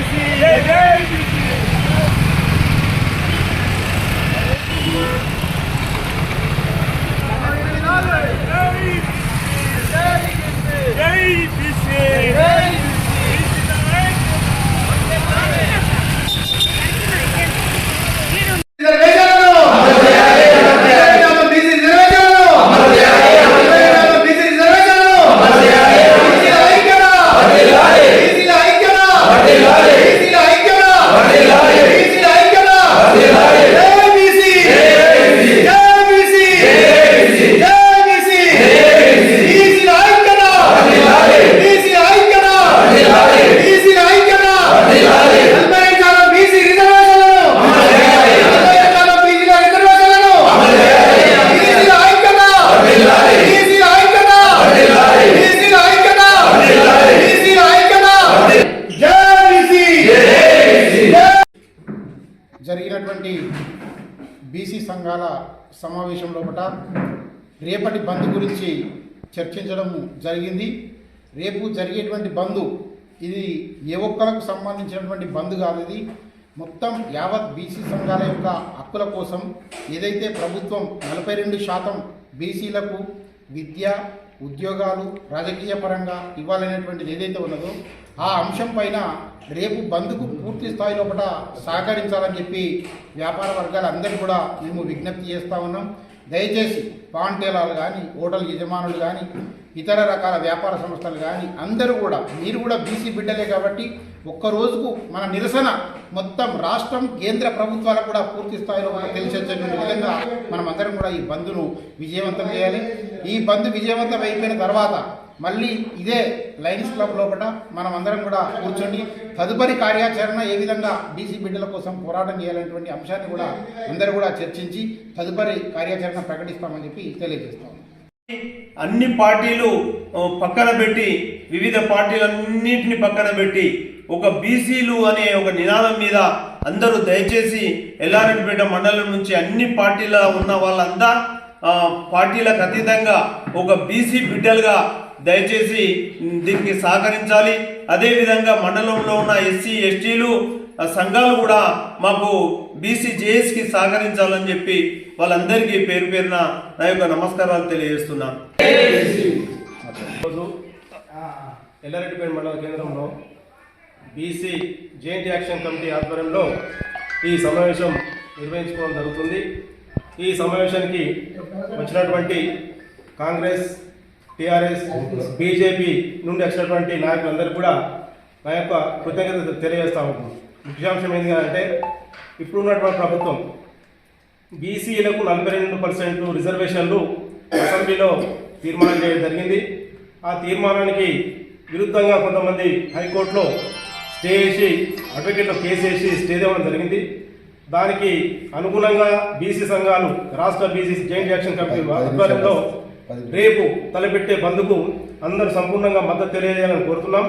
Lembre-se! Lembre-se! అటువంటి BC సంఘాల సమావేశం లోపల రేపటి బంద్ గురించి చర్చించడం జరిగింది. రేపు జరిగేటువంటి బంద్ ఇది ఏ ఒక్కరికి సంబంధించినటువంటి బంద్ కాదు ఇది. మొత్తం యావత్ బీసీ సంఘాల యొక్క హక్కుల కోసం ఏదైతే ప్రభుత్వం నలభై రెండు శాతం బీసీలకు విద్య ఉద్యోగాలు రాజకీయ పరంగా ఇవ్వాలనేటువంటిది ఏదైతే ఉన్నదో ఆ అంశం పైన రేపు బంద్కు పూర్తి స్థాయి లోపల సహకరించాలని చెప్పి వ్యాపార వర్గాలు అందరూ కూడా మేము విజ్ఞప్తి చేస్తూ ఉన్నాం. దయచేసి పాంటేలాలు కానీ హోటల్ యజమానులు కానీ ఇతర రకాల వ్యాపార సంస్థలు కానీ అందరూ కూడా మీరు కూడా బీసీ బిడ్డలే కాబట్టి ఒక్క రోజుకు మన నిరసన మొత్తం రాష్ట్రం కేంద్ర ప్రభుత్వాలకు కూడా పూర్తి స్థాయిలో తెలిసేటువంటి విధంగా మనం అందరం కూడా ఈ బంద్ను విజయవంతం చేయాలి. ఈ బంద్ విజయవంతం అయిపోయిన తర్వాత మళ్ళీ ఇదే లైన్స్ క్లబ్ లోపల మనం అందరం కూడా కూర్చొని తదుపరి కార్యాచరణ ఏ విధంగా బీసీ బిడ్డల కోసం పోరాటం చేయాలనేటువంటి అంశాన్ని కూడా అందరూ కూడా చర్చించి తదుపరి కార్యాచరణ ప్రకటిస్తామని చెప్పి తెలియజేస్తాం. అన్ని పార్టీలు పక్కన పెట్టి వివిధ పార్టీలన్నింటిని పక్కన పెట్టి ఒక బీసీలు అనే ఒక నినాదం మీద అందరూ దయచేసి ఎల్లారెడ్డిపేట మండలం నుంచి అన్ని పార్టీల ఉన్న వాళ్ళంతా పార్టీలకు అతీతంగా ఒక బీసీ బిడ్డలుగా దయచేసి దీనికి సహకరించాలి. అదేవిధంగా మండలంలో ఉన్న ఎస్సీ ఎస్టీలు సంఘాలు కూడా మాకు బీసీ జేఎస్కి సహకరించాలని చెప్పి వాళ్ళందరికీ పేరు పేరున నా యొక్క నమస్కారాలు తెలియజేస్తున్నాను ఈరోజు ఎల్లారెడ్డిపేట మండల కేంద్రంలో బీసీ జేఎన్టీ యాక్షన్ కమిటీ ఆధ్వర్యంలో ఈ సమావేశం నిర్వహించుకోవడం జరుగుతుంది. ఈ సమావేశానికి వచ్చినటువంటి కాంగ్రెస్ టీఆర్ఎస్ బీజేపీ నుండి వచ్చినటువంటి నాయకులందరూ కూడా నా యొక్క కృతజ్ఞత తెలియజేస్తా ఉన్నాను ముఖ్యాంశం ఏంటి అంటే ఇప్పుడున్నటువంటి ప్రభుత్వం బీసీలకు నలభై రెండు పర్సెంట్ రిజర్వేషన్లు అసెంబ్లీలో తీర్మానం చేయడం జరిగింది. ఆ తీర్మానానికి విరుద్ధంగా కొంతమంది హైకోర్టులో స్టే చేసి అడ్వకేట్లో కేసు వేసి స్టే ఇవ్వడం జరిగింది. దానికి అనుగుణంగా బీసీ సంఘాలు రాష్ట్ర బీసీ జాయింట్ యాక్షన్ కమిటీ ఆధ్వర్యంలో రేపు తలపెట్టే బంద్కు అందరూ సంపూర్ణంగా మద్దతు తెలియజేయాలని కోరుతున్నాం.